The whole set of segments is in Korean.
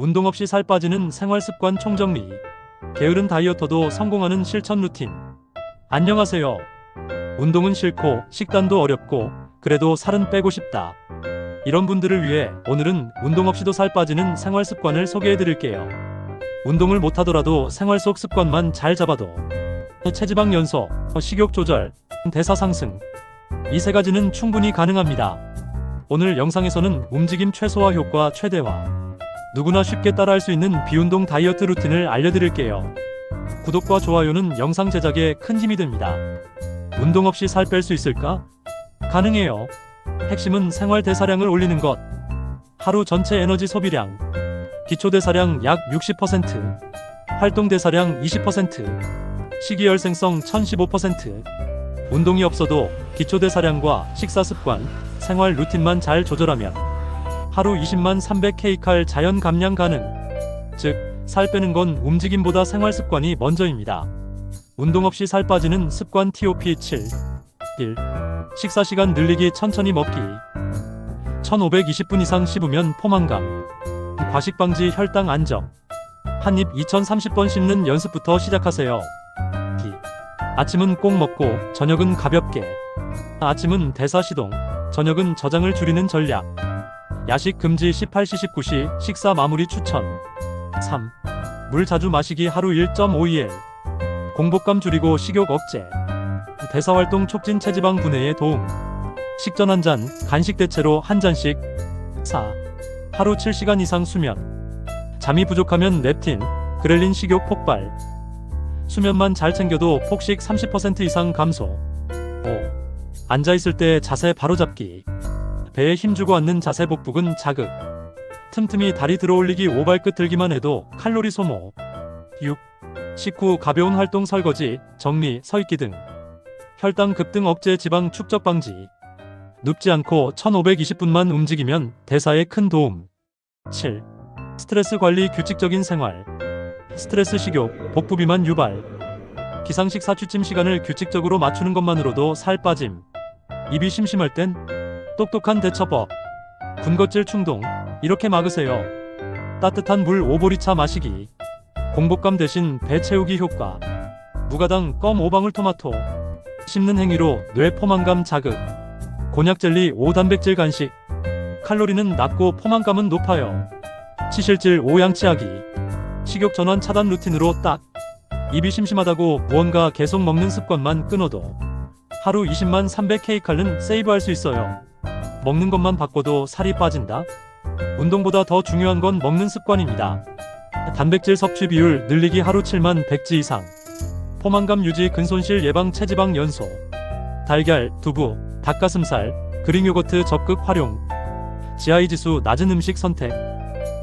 운동 없이 살 빠지는 생활 습관 총정리. 게으른 다이어터도 성공하는 실천 루틴. 안녕하세요. 운동은 싫고 식단도 어렵고 그래도 살은 빼고 싶다. 이런 분들을 위해 오늘은 운동 없이도 살 빠지는 생활 습관을 소개해 드릴게요. 운동을 못 하더라도 생활 속 습관만 잘 잡아도 체지방 연소, 식욕 조절, 대사 상승 이 세 가지는 충분히 가능합니다. 오늘 영상에서는 움직임 최소화 효과 최대화 누구나 쉽게 따라할 수 있는 비운동 다이어트 루틴을 알려드릴게요. 구독과 좋아요는 영상 제작에 큰 힘이 됩니다. 운동 없이 살 뺄 수 있을까? 가능해요. 핵심은 생활 대사량을 올리는 것. 하루 전체 에너지 소비량. 기초 대사량 약 60%. 활동 대사량 20%. 식이열생성 1015%. 운동이 없어도 기초 대사량과 식사 습관, 생활 루틴만 잘 조절하면 하루 20만 300kcal 자연 감량 가능. 즉, 살 빼는 건 움직임보다 생활 습관이 먼저입니다. 운동 없이 살 빠지는 습관 TOP 7. 1. 식사 시간 늘리기 천천히 먹기. 1520분 이상 씹으면 포만감. 과식 방지 혈당 안정. 한입 2030번 씹는 연습부터 시작하세요. 2. 아침은 꼭 먹고 저녁은 가볍게. 아침은 대사 시동, 저녁은 저장을 줄이는 전략. 야식 금지 18시 19시 식사 마무리 추천. 3. 물 자주 마시기 하루 1.5il. 공복감 줄이고 식욕 억제. 대사 활동 촉진 체지방 분해에 도움. 식전 한 잔, 간식 대체로 한 잔씩. 4. 하루 7시간 이상 수면. 잠이 부족하면 렙틴, 그렐린 식욕 폭발. 수면만 잘 챙겨도 폭식 30% 이상 감소. 5. 앉아 있을 때 자세 바로잡기. 배에 힘주고 앉는 자세 복부근 자극. 틈틈이 다리 들어올리기 오발끝 들기만 해도 칼로리 소모. 6. 식후 가벼운 활동 설거지, 정리, 서있기 등. 혈당 급등 억제 지방 축적 방지. 눕지 않고 1520분만 움직이면 대사에 큰 도움. 7. 스트레스 관리 규칙적인 생활. 스트레스 식욕, 복부 비만 유발. 기상식 사취침 시간을 규칙적으로 맞추는 것만으로도 살 빠짐. 입이 심심할 땐 똑똑한 대처법. 군것질 충동. 이렇게 막으세요. 따뜻한 물 오보리차 마시기. 공복감 대신 배 채우기 효과. 무가당 껌 오방울 토마토. 씹는 행위로 뇌 포만감 자극. 곤약 젤리 5단백질 간식. 칼로리는 낮고 포만감은 높아요. 치실질 5양치하기. 식욕 전환 차단 루틴으로 딱. 입이 심심하다고 무언가 계속 먹는 습관만 끊어도 하루 20만 300kcal는 세이브할 수 있어요. 먹는 것만 바꿔도 살이 빠진다? 운동보다 더 중요한 건 먹는 습관입니다. 단백질 섭취 비율 늘리기 하루 7만 100지 이상. 포만감 유지 근손실 예방 체지방 연소. 달걀, 두부, 닭가슴살, 그릭 요거트 적극 활용. GI 지수 낮은 음식 선택.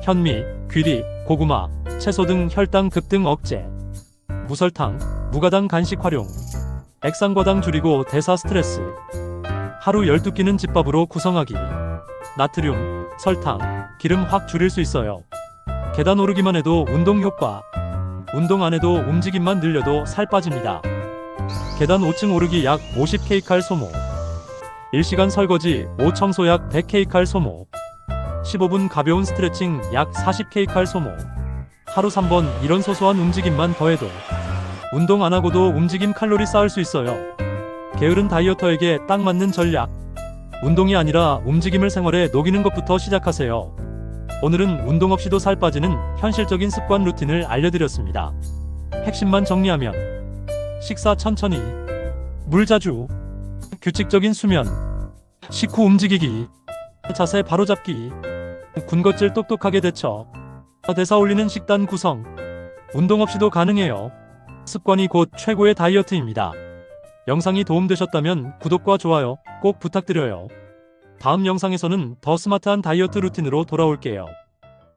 현미, 귀리, 고구마, 채소 등 혈당 급등 억제. 무설탕, 무가당 간식 활용. 액상과당 줄이고 대사 스트레스. 하루 12끼는 집밥으로 구성하기. 나트륨, 설탕, 기름 확 줄일 수 있어요. 계단 오르기만 해도 운동 효과. 운동 안 해도 움직임만 늘려도 살 빠집니다. 계단 5층 오르기 약 50kcal 소모. 1시간 설거지 5청소 약 100kcal 소모. 15분 가벼운 스트레칭 약 40kcal 소모. 하루 3번 이런 소소한 움직임만 더해도 운동 안 하고도 움직임 칼로리 쌓을 수 있어요. 게으른 다이어터에게 딱 맞는 전략. 운동이 아니라 움직임을 생활에 녹이는 것부터 시작하세요. 오늘은 운동 없이도 살 빠지는 현실적인 습관 루틴을 알려드렸습니다. 핵심만 정리하면 식사 천천히, 물 자주, 규칙적인 수면, 식후 움직이기, 자세 바로잡기, 군것질 똑똑하게 대처, 대사 올리는 식단 구성, 운동 없이도 가능해요. 습관이 곧 최고의 다이어트입니다. 영상이 도움되셨다면 구독과 좋아요 꼭 부탁드려요. 다음 영상에서는 더 스마트한 다이어트 루틴으로 돌아올게요.